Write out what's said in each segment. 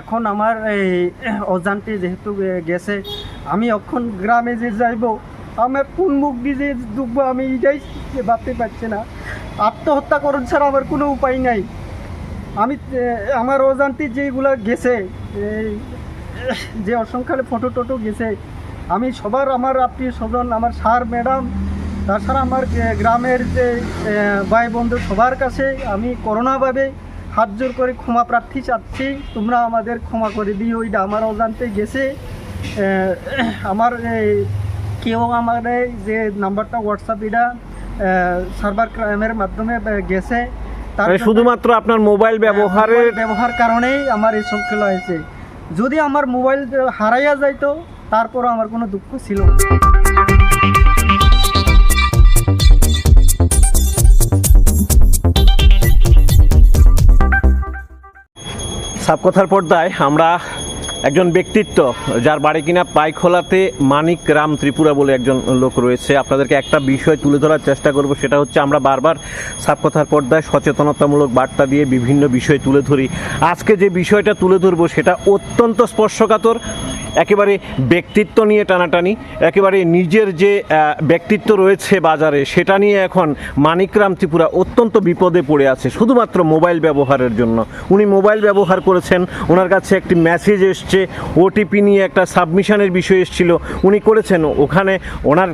এখন আমার এই অজান্তে যেহেতু গেছে আমি এখন গ্রামে যে যাইব আমার কোন মুখ দিয়ে যে ডুববো আমি এটাই ভাবতে পারছি না। আত্মহত্যা করুন ছাড়া আমার কোনো উপায় নাই। আমি আমার অজান্তি যেগুলো গেছে এই, যে অসংখ্যালে ফটো টটো গেছে আমি সবার আমার আত্মীয় স্বজন আমার স্যার ম্যাডাম তাছাড়া আমার গ্রামের যে ভাই বন্ধু সবার কাছে আমি করোনাভাবে হাত জোর করে ক্ষমা প্রার্থী চাচ্ছি। তোমরা আমাদের ক্ষমা করে দিই ওইটা আমার অজান্তে গেছে। আমার এই, কেউ আমার যে নাম্বারটা হোয়াটসঅ্যাপ এটা সার্ভার ক্রাইমের মাধ্যমে গেছে। তার মানে শুধুমাত্র আপনার মোবাইল ব্যবহারের ব্যবহার কারণেই আমার এই সব খেলা হয়েছে। যদি আমার মোবাইল হারাইয়া যাইতো তারপরও আমার কোনো দুঃখ ছিল না। সাবকথার পর্দায় আমরা একজন ব্যক্তিত্ব যার বাড়ি কিনা পাইখোলাতে মানিক রাম ত্রিপুরা বলে একজন লোক রয়েছে। আপনাদেরকে একটা বিষয় তুলে ধরার চেষ্টা করব, সেটা হচ্ছে আমরা বারবার সাবকথার পর্দায় সচেতনতামূলক বার্তা দিয়ে বিভিন্ন বিষয় তুলে ধরি। আজকে যে বিষয়টা তুলে ধরবো, সেটা অত্যন্ত স্পর্শকাতর, একেবারে ব্যক্তিত্ব নিয়ে টানাটানি, একেবারে নিজের যে ব্যক্তিত্ব রয়েছে বাজারে, সেটা নিয়ে এখন মানিকরাম ত্রিপুরা অত্যন্ত বিপদে পড়ে আছে, শুধুমাত্র মোবাইল ব্যবহারের জন্য। উনি মোবাইল ব্যবহার করেছেন, ওনার কাছে একটি মেসেজ এসছে ওটিপি নিয়ে একটা সাবমিশনের বিষয় এসেছিল। উনি করেছেন। ওখানে ওনার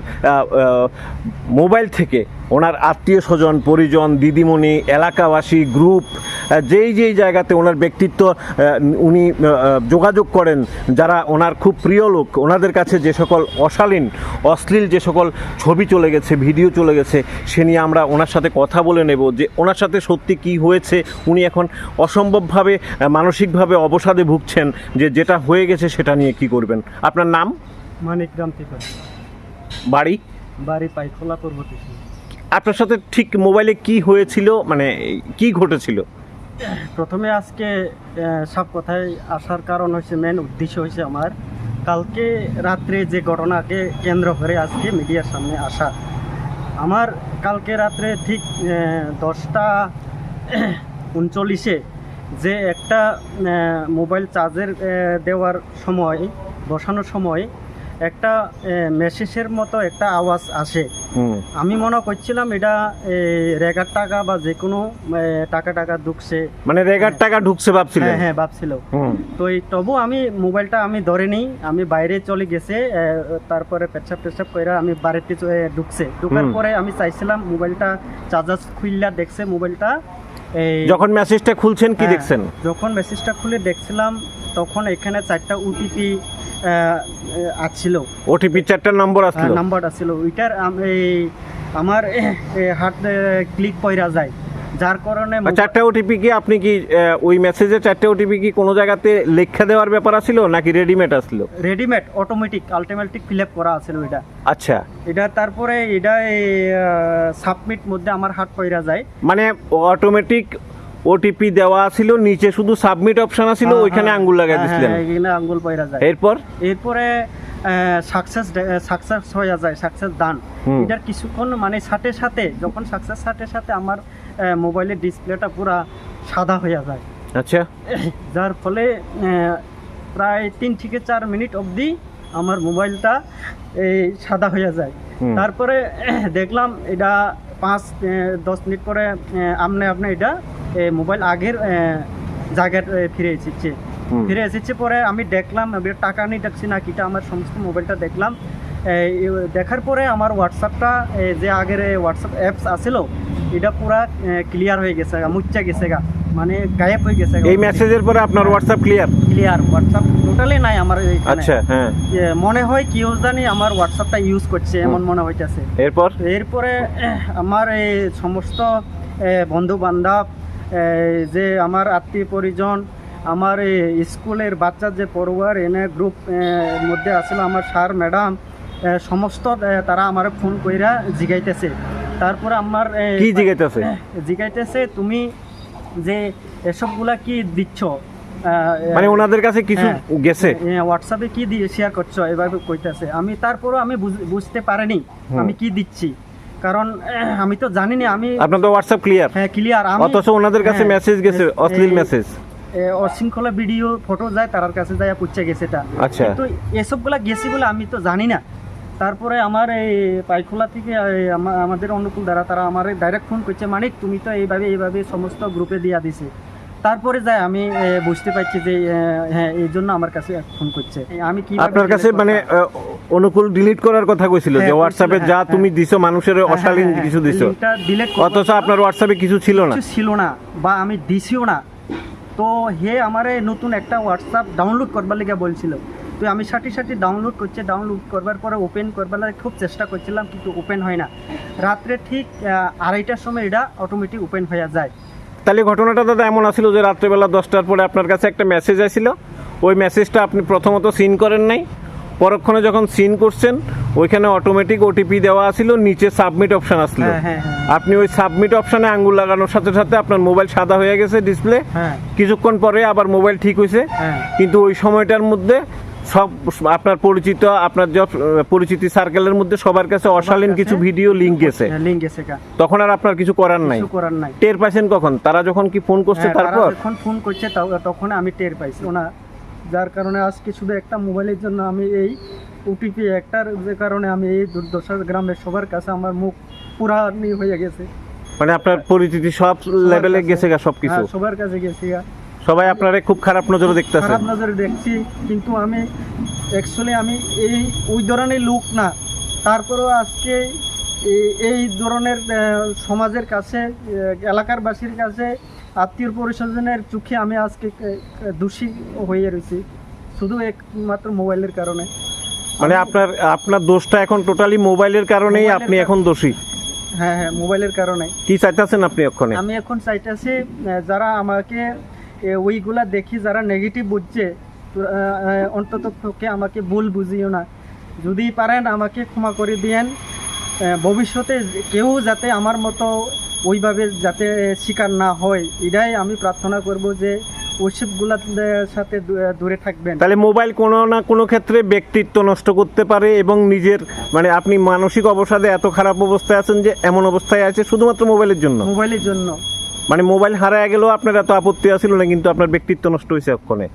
মোবাইল থেকে ওনার আত্মীয় স্বজন পরিজন দিদিমণি এলাকাবাসী গ্রুপ যেই যেই জায়গাতে ওনার ব্যক্তিত্ব উনি যোগাযোগ করেন যারা ওনার খুব প্রিয় লোক ওনাদের কাছে যে সকল অশালীন অশ্লীল যে সকল ছবি চলে গেছে ভিডিও চলে গেছে সে নিয়ে আমরা ওনার সাথে কথা বলে নেব যে ওনার সাথে সত্যি কি হয়েছে উনি এখন অসম্ভবভাবে মানসিকভাবে অবসাদে ভুগছেন যে যেটা হয়ে গেছে সেটা নিয়ে কি করবেন? আপনার নাম? মানিক বাড়ি? বাড়ি পাইখোলা পূর্বতী আপনার সাথে ঠিক মোবাইলে কি হয়েছিল? মানে কি ঘটেছিল? প্রথমে আজকে সব কথায় আসার কারণ হচ্ছে মেন উদ্দেশ্য হয়েছে আমার। কালকে রাত্রে যে ঘটনাকে কেন্দ্র করে আজকে মিডিয়ার সামনে আসা। আমার কালকে রাত্রে ঠিক দশটা উনচল্লিশে যে একটা মোবাইল চার্জের দেওয়ার সময়, বসানোর সময় একটা মেসেজের মতো একটা আওয়াজ আসে। আমি মনে করছিলাম এটা রেগার টাকা বা যে কোনো টাকা টাকা ঢুকছে। মানে রেগার টাকা ঢুকছে ভাবছিলেন? হ্যাঁ হ্যাঁ ভাবছিল। তো এই তবু আমি মোবাইলটা আমি ধরে নিই আমি বাইরে চলে গেছে তারপরে পেছাপ পেছাপ করে আমি বাড়িতে ঢুকছে। ঢুকার পরে আমি চাইছিলাম মোবাইলটা চার্জার খুললা দেখছে মোবাইলটা যখন মেসেজটা খুলছেন কি হ্যাঁ, দেখছেন? যখন মেসেজটা খুলে দেখছিলাম তখন এখানে চারটা ওটিপি আসছিল। ওটিপি চারটা নম্বর আসলো নাম্বারটা ছিল ওইটার এই আমার হাত ক্লিক কইরা যায়। যার কারণে চারটা ওটিপি কি আপনি কি ওই মেসেজে চারটা ওটিপি কি কোনো জায়গাতে লেখা দেওয়ার ব্যাপার আছিল নাকি রেডিমেড আসলো রেডিমেড অটোমেটিক আলটিমেটিক ফিল আপ করা আছে ওইটা। আচ্ছা। এটা তারপরে এটা সাবমিট মধ্যে আমার হাত কইরা যায়। মানে অটোমেটিক ওটিপি দেওয়া ছিল নিচে শুধু সাবমিট অপশন আছিল হ্যাঁ, ওইখানে হ্যাঁ, আঙ্গুল লাগাই হ্যাঁ, দিছিলেন। হ্যাঁ, এখানে আঙ্গুল পয়রা যায়। এরপর? এরপরে সাকসেস সাকসেস হয়ে যায় সাকসেস হুম। এটার কিছুক্ষণ মানে সাথে সাথে যখন সাকসেস সাথে সাথে আমার মোবাইলের ডিসপ্লেটা পুরা সাদা হয়ে যায়। আচ্ছা। যার ফলে প্রায় তিন থেকে চার মিনিট অবধি আমার মোবাইলটা এই সাদা হয়ে যায়। তারপরে দেখলাম এটা পাঁচ দশ মিনিট পরে আপনি আপনি এটা মোবাইল আগের জায়গায় ফিরে এসেছে। ফিরে এসেছে পরে আমি দেখলাম টাকা নিয়ে দেখছি না কিটা আমার সমস্ত মোবাইলটা দেখলাম। দেখার পরে আমার হোয়াটসঅ্যাপটা যে আগের হোয়াটসঅ্যাপ অ্যাপস আছিল এটা পুরা ক্লিয়ার হয়ে গেছে মুচ্চা গেছে গা মানে গায়েব হয়ে গেছে এই মেসেজের পরে আপনার WhatsApp clear clear WhatsApp totally নাই আমার। আচ্ছা হ্যাঁ। মনে হয় কেউ জানি আমার হোয়াটসঅ্যাপটা ইউজ করছে এমন মনে হইতেছে। এরপর? এরপরে আমার এই সমস্ত বন্ধু বান্ধব যে আমার আত্মীয় পরিজন আমার এই স্কুলের বাচ্চার যে পড়ুয়ার এনে গ্রুপ মধ্যে আসলে আমার স্যার ম্যাডাম সমস্ত তারা আমার ফোন কইরা জিগাইতেছে। তারপরে আমার কি জিজ্ঞাসা জিগাইতেছে তুমি যে এসবগুলা কি দিচ্ছ? মানে ওনাদের কাছে কিছু হ্যাঁ। গেছে? হ্যাঁ, হোয়াটসঅ্যাপে কি দিয়ে শেয়ার করছ? এভাবে কইতাছে। আমি তারপরও আমি বুঝ- বুঝতে পারিনি আমি কি দিচ্ছি। কারণ আমি তো জানি না আমি আপনার তো হোয়াটসঅ্যাপ ক্লিয়ার হ্যাঁ ক্লিয়ার আমি অথচ ওনাদের কাছে হ্যাঁ, মেসেজ গেছে অশ্লীল মেসেজ অশৃঙ্খলা ভিডিও ফটো যায় তার কাছে যায় পুচ্ছে গেছে এটা। আচ্ছা। তো এসবগুলা গেছি বলে আমি তো জানি না। তারপরে আমার এই পাইখোলা থেকে আমাদের অনুকূল দ্বারা তারা আমার ডাইরেক্ট ফোন করছে মানিক তুমি তো এইভাবে এইভাবে সমস্ত গ্রুপে দিয়া দিছে। তারপরে যাই আমি বুঝতে পারছি যে হ্যাঁ এই জন্য আমার কাছে ফোন করছে। আমি কি আপনার কাছে মানে অনুকূল ডিলিট করার কথা কইছিল যে হ্যাঁ, হোয়াটসঅ্যাপে যা হ্যাঁ, তুমি দিছো মানুষের অশালীন কিছু দিছো। অথচ আপনার হোয়াটসঅ্যাপে কিছু ছিল না। কিছু ছিল না বা আমি দিছিও না। তো হে আমারে নতুন একটা হোয়াটসঅ্যাপ ডাউনলোড করবার লেগে বলছিল। তো আমি সাথে সাথে ডাউনলোড করছে ডাউনলোড করবার পরে ওপেন করবার লাগে খুব চেষ্টা করছিলাম কিন্তু ওপেন হয় না। রাত্রে ঠিক আড়াইটার সময় এটা অটোমেটিক ওপেন হয়ে যায়। তাহলে ঘটনাটা দাদা এমন আছিল যে রাত্রেবেলা দশটার পরে আপনার কাছে একটা মেসেজ আসছিল ওই মেসেজটা আপনি প্রথমত সিন করেন নাই। পরক্ষণে যখন সিন করছেন ওইখানে অটোমেটিক ওটিপি দেওয়া আছিল নিচে সাবমিট অপশন আসলো। হ্যাঁ হ্যাঁ হ্যাঁ। আপনি ওই সাবমিট অপশনে আঙ্গুল লাগানোর সাথে সাথে আপনার মোবাইল সাদা হয়ে গেছে ডিসপ্লে হ্যাঁ। কিছুক্ষণ পরে আবার মোবাইল ঠিক হয়েছে হ্যাঁ। কিন্তু ওই সময়টার মধ্যে সব আপনার পরিচিত আপনার যে পরিচিতি সার্কেলের মধ্যে সবার কাছে অশালীন কিছু ভিডিও লিঙ্ক গেছে। লিঙ্ক তখন আর আপনার কিছু করার নাই। টের পাইছেন কখন? তারা যখন কি ফোন করছে হ্যাঁ, তারপর? যখন ফোন করছে তখন আমি টের পাইছি। না যার কারণে আজকে শুধু একটা মোবাইলের জন্য আমি এই ওটিপি একটার যে কারণে আমি এই দুর্দশা গ্রামের সবার কাছে আমার মুখ পুরা নি হয়ে গেছে। মানে আপনার পরিচিতি সব লেভেলে গেছে গা সব কিছু সবার কাছে গেছে গা। সবাই আপনারে খুব খারাপ নজরে দেখতেছে। খারাপ নজরে দেখছি কিন্তু আমি অ্যাকচুয়ালি আমি এই ওই ধরনের লোক না। তারপরেও আজকে এই- ধরনের সমাজের কাছে আহ, এলাকার বাসীর কাছে আত্মীয় পরিস্বজনের চোখে আমি আজকে দোষী হয়ে রয়েছি। শুধু একমাত্র মোবাইলের কারণে। মানে আপনার আপনার দোষটা এখন টোটালি মোবাইলের কারণেই আপনি এখন দোষী। হ্যাঁ হ্যাঁ মোবাইলের কারণে। কি চাইতেছেন আপনি ওখানে আমি এখন চাইতেছি যারা আমাকে ওইগুলা দেখি যারা নেগেটিভ বুঝছে অন্তত পক্ষে আমাকে ভুল বুঝিও না। যদি পারেন আমাকে ক্ষমা করে দিয়েন। ভবিষ্যতে কেউ যাতে আমার মতো ওইভাবে যাতে শিকার না হয় এটাই আমি প্রার্থনা করব যে ওইসবগুলার সাথে দূরে থাকবেন। তাহলে মোবাইল কোনো না কোনো ক্ষেত্রে ব্যক্তিত্ব নষ্ট করতে পারে এবং নিজের মানে আপনি মানসিক অবসাদে এত খারাপ অবস্থায় আছেন যে এমন অবস্থায় আছে শুধুমাত্র মোবাইলের জন্য? মোবাইলের জন্য। মানে মোবাইল হারায় গেলেও আপনার এত আপত্তি আছিল না কিন্তু আপনার ব্যক্তিত্ব নষ্ট হয়েছে ওখানে